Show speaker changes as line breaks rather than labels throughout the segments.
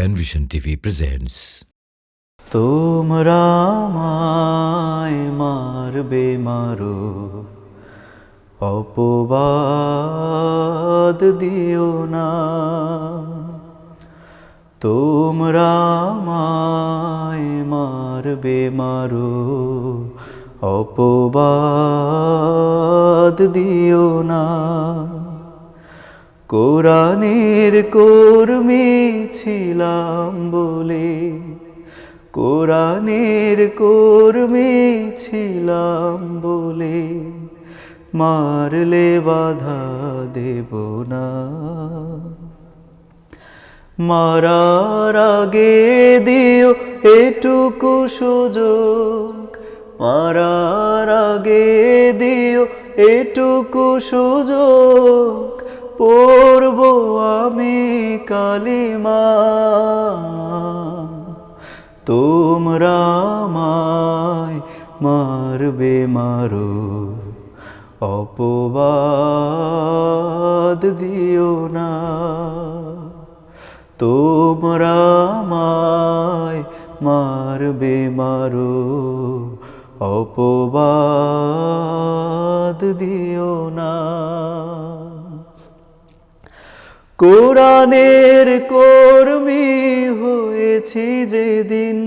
Penvision TV presents.
তোমরা মায় মারবে মারো অপবাদ দিও না তোমরা মায় মারবে মারো অপবাদ দিও না কোরআনের কর্মী ছিলাম বলে, কোরআনের কর্মী ছিলাম বলে, মারলে বাধা দেব না। মারার আগে দিও এটুকু সুযোগ, মারার আগে দিও এটুকু সুযোগ পড়ব আমি কালিমা। তোমরা মায় মারবে, মারো। অপবাদ দিও না। তোমরা মায় মারবে, মারো। অপবাদ দিও না। কোরআনের কর্মী হয়েছি যেদিন,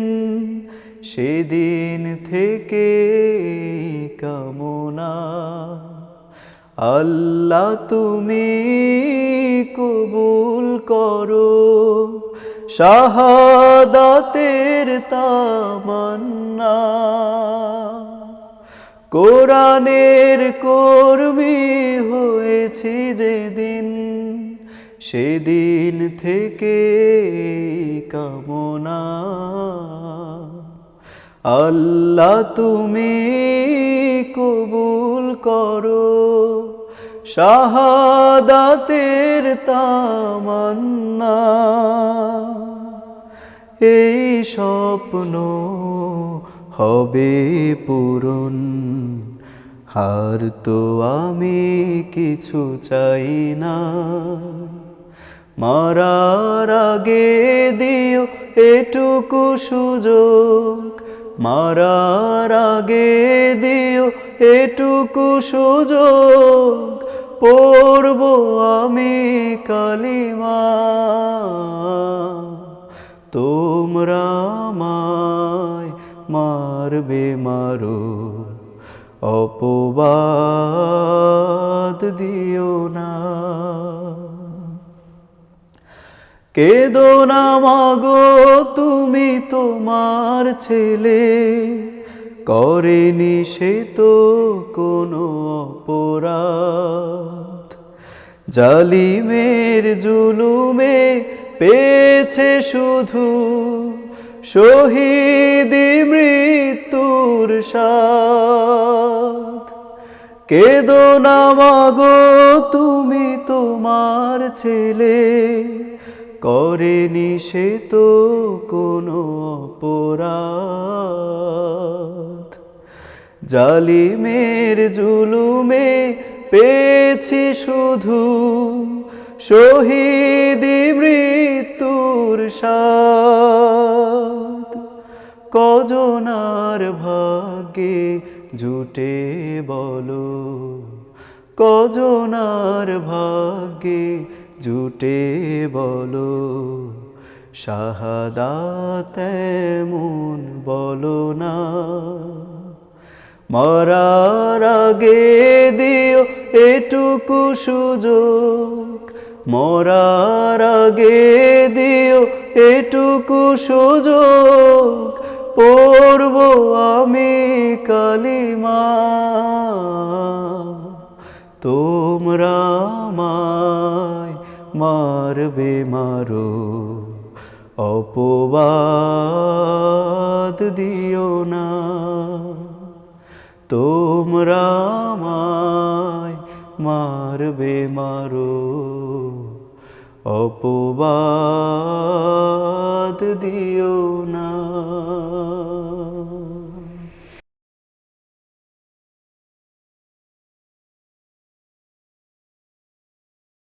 সেদিন থেকে কামনা। আল্লাহ তুমি কবুল করো, শাহাদাতের তামান্না। কোরআনের কর্মী হয়েছি যেদিন সেদিন থেকে কামনা। আল্লাহ তুমি কবুল করো। শাহাদাতের তামান্না। এই স্বপ্ন হবে পূরণ। হার তো আমি কিছু চাই না। মারার আগে দিও এটুকু সুযোগ। মারার আগে দিও এটুকু সুযোগ। পড়ব আমি কালিমা। তোমরা মায় মারবে, মারো। অপবাদ দিও না। কেদো না মাগো, তুমি তোমার ছেলে। করেনি সে তো কোনো অপরাধ। জালিমের জুলুমে পেয়েছে শুধু শহীদি মৃত্যুর সাথ কেদো না মাগো, তুমি তোমার ছেলে। করেনি সে তো কোনো অপরাধ। জালিমের জুলুমে পেয়েছি শুধু শহীদি মৃত্যুর সাথ কজনার ভাগ্যে জুটে বলো, কজনার ভাগ্যে জুটে বলো, শাহাদাত এমন বলো না। মরার আগে দিও এটুকু সুযোগ, মরার আগে দিও এটুকু সুযোগ। পড়ব আমি কালিমা, তোমরা মায় মারবে মারো অপবাদ দিও না। তোমরা মায় মারবে মারো অপবাদ দিও